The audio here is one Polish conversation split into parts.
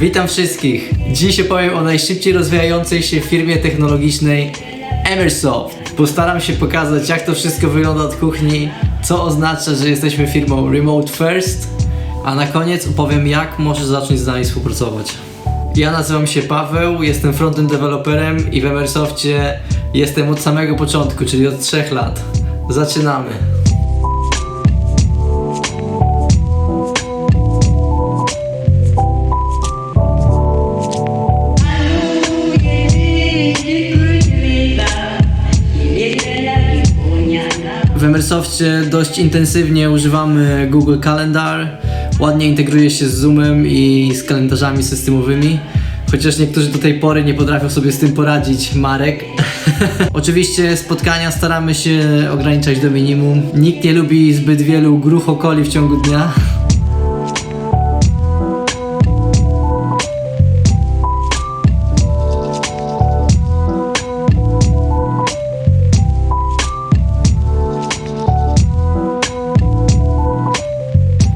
Witam wszystkich. Dziś opowiem o najszybciej rozwijającej się firmie technologicznej Emersoft. Postaram się pokazać, jak to wszystko wygląda od kuchni, co oznacza, że jesteśmy firmą Remote First, a na koniec opowiem, jak możesz zacząć z nami współpracować. Ja nazywam się Paweł, jestem frontend developerem i w Emersoftie jestem od samego początku, czyli od 3 lat. Zaczynamy. W Emersoftie dość intensywnie używamy Google Calendar. Ładnie integruje się z Zoomem i z kalendarzami systemowymi. Chociaż niektórzy do tej pory nie potrafią sobie z tym poradzić, Marek. Oczywiście spotkania staramy się ograniczać do minimum. Nikt nie lubi zbyt wielu gruchokoli w ciągu dnia.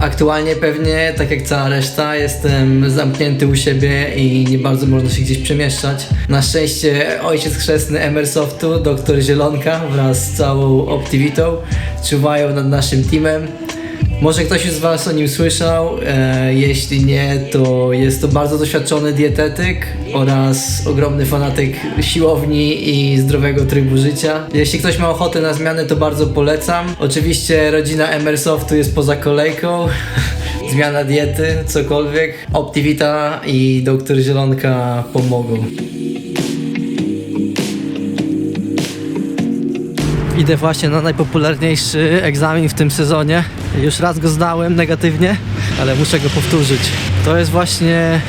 Aktualnie pewnie, tak jak cała reszta, jestem zamknięty u siebie i nie bardzo można się gdzieś przemieszczać. Na szczęście ojciec chrzestny Emersoftu, doktor Zielonka wraz z całą Optivitą czuwają nad naszym teamem. Może ktoś z Was o nim słyszał, e, jeśli nie, to jest to bardzo doświadczony dietetyk oraz ogromny fanatyk siłowni i zdrowego trybu życia. Jeśli ktoś ma ochotę na zmianę, to bardzo polecam. Oczywiście rodzina Emersoftu jest poza kolejką. Zmiana diety, cokolwiek. Optivita i doktor Zielonka pomogą. Idę właśnie na najpopularniejszy egzamin w tym sezonie. Już raz go zdałem negatywnie, ale muszę go powtórzyć. To jest właśnie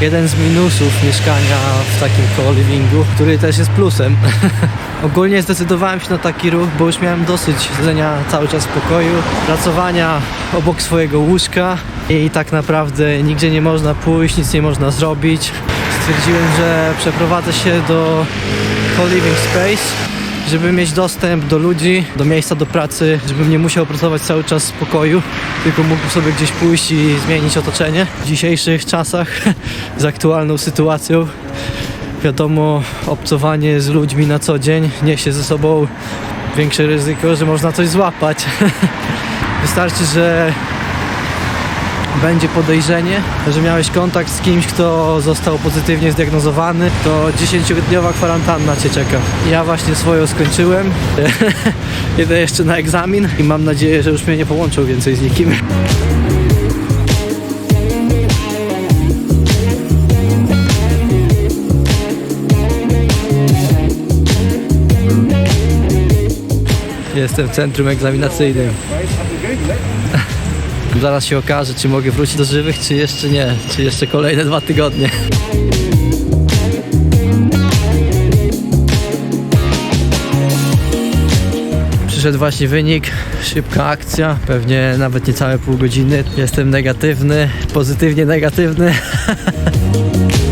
jeden z minusów mieszkania w takim co-livingu, który też jest plusem. Ogólnie zdecydowałem się na taki ruch, bo już miałem dosyć siedzenia cały czas w pokoju, pracowania obok swojego łóżka i tak naprawdę nigdzie nie można pójść, nic nie można zrobić. Stwierdziłem, że przeprowadzę się do co-living space żeby mieć dostęp do ludzi, do miejsca do pracy, żebym nie musiał pracować cały czas w pokoju, tylko mógł sobie gdzieś pójść i zmienić otoczenie. W dzisiejszych czasach z aktualną sytuacją wiadomo, obcowanie z ludźmi na co dzień niesie ze sobą większe ryzyko, że można coś złapać. Wystarczy, że będzie podejrzenie, że miałeś kontakt z kimś, kto został pozytywnie zdiagnozowany, to 10-dniowa kwarantanna cię czeka. Ja właśnie swoją skończyłem. Jedę jeszcze na egzamin i mam nadzieję, że już mnie nie połączą więcej z nikim. Jestem w centrum egzaminacyjnym. Zaraz się okaże, czy mogę wrócić do żywych, czy jeszcze nie. Czy jeszcze kolejne dwa tygodnie. Przyszedł właśnie wynik, szybka akcja, pewnie nawet niecałe pół godziny. Jestem negatywny, pozytywnie negatywny.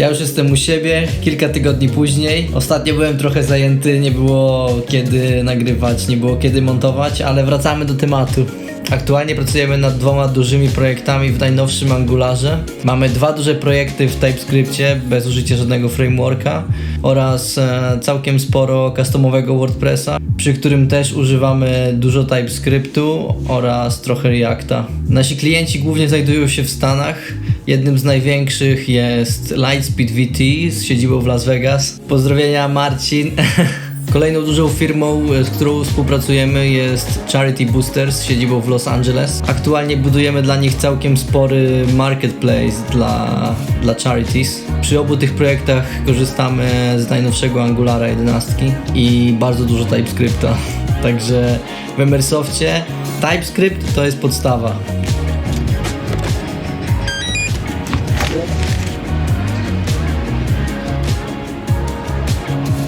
Ja już jestem u siebie, kilka tygodni później. Ostatnio byłem trochę zajęty, nie było kiedy nagrywać, nie było kiedy montować, ale wracamy do tematu. Aktualnie pracujemy nad dwoma dużymi projektami w najnowszym Angularze. Mamy dwa duże projekty w TypeScriptie bez użycia żadnego frameworka oraz e, całkiem sporo customowego WordPressa, przy którym też używamy dużo TypeScriptu oraz trochę Reacta. Nasi klienci głównie znajdują się w Stanach. Jednym z największych jest Lightspeed VT z siedzibą w Las Vegas. Pozdrowienia Marcin. Kolejną dużą firmą, z którą współpracujemy jest Charity Boosters z siedzibą w Los Angeles. Aktualnie budujemy dla nich całkiem spory marketplace dla, dla charities. Przy obu tych projektach korzystamy z najnowszego Angulara 11 i bardzo dużo TypeScripta. Także w Emersoftie TypeScript to jest podstawa.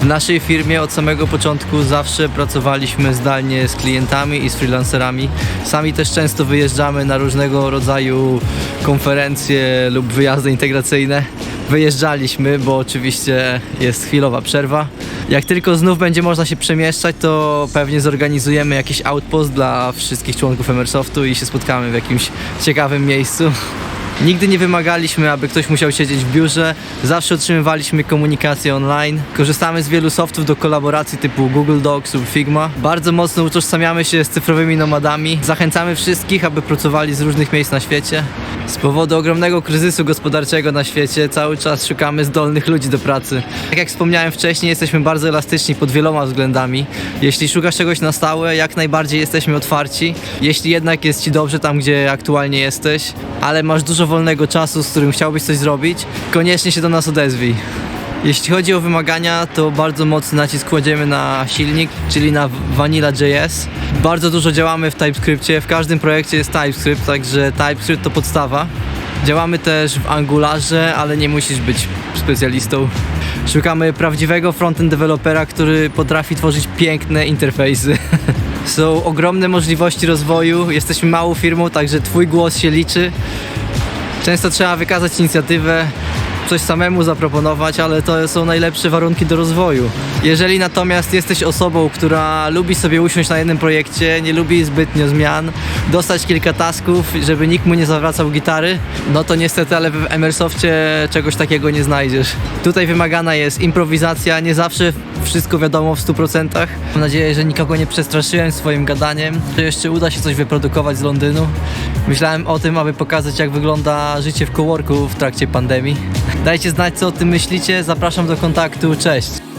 W naszej firmie od samego początku zawsze pracowaliśmy zdalnie z klientami i z freelancerami. Sami też często wyjeżdżamy na różnego rodzaju konferencje lub wyjazdy integracyjne. wyjeżdżaliśmy, bo oczywiście jest chwilowa przerwa. Jak tylko znów będzie można się przemieszczać, to pewnie zorganizujemy jakiś outpost dla wszystkich członków Emersoftu i się spotkamy w jakimś ciekawym miejscu. Nigdy nie wymagaliśmy, aby ktoś musiał siedzieć w biurze. Zawsze otrzymywaliśmy komunikację online. Korzystamy z wielu softów do kolaboracji typu Google Docs lub Figma. Bardzo mocno utożsamiamy się z cyfrowymi nomadami. Zachęcamy wszystkich, aby pracowali z różnych miejsc na świecie. Z powodu ogromnego kryzysu gospodarczego na świecie cały czas szukamy zdolnych ludzi do pracy. Tak jak wspomniałem wcześniej, jesteśmy bardzo elastyczni pod wieloma względami. Jeśli szukasz czegoś na stałe, jak najbardziej jesteśmy otwarci. Jeśli jednak jest ci dobrze tam, gdzie aktualnie jesteś, ale masz dużo wolnego czasu, z którym chciałbyś coś zrobić, koniecznie się do nas odezwij. Jeśli chodzi o wymagania, to bardzo mocny nacisk kładziemy na silnik, czyli na Vanilla.js. Bardzo dużo działamy w TypeScriptie, w każdym projekcie jest TypeScript, także TypeScript to podstawa. Działamy też w Angularze, ale nie musisz być specjalistą. Szukamy prawdziwego frontend dewelopera, który potrafi tworzyć piękne interfejsy. Są ogromne możliwości rozwoju, jesteśmy małą firmą, także twój głos się liczy. Często trzeba wykazać inicjatywę, coś samemu zaproponować, ale to są najlepsze warunki do rozwoju. Jeżeli natomiast jesteś osobą, która lubi sobie usiąść na jednym projekcie, nie lubi zbytnio zmian, dostać kilka tasków, żeby nikt mu nie zawracał gitary, no to niestety, ale w Emersoftie czegoś takiego nie znajdziesz. Tutaj wymagana jest improwizacja, nie zawsze wszystko wiadomo w 100%. Mam nadzieję, że nikogo nie przestraszyłem swoim gadaniem, że jeszcze uda się coś wyprodukować z Londynu. Myślałem o tym, aby pokazać jak wygląda życie w coworku w trakcie pandemii. Dajcie znać co o tym myślicie, zapraszam do kontaktu, cześć!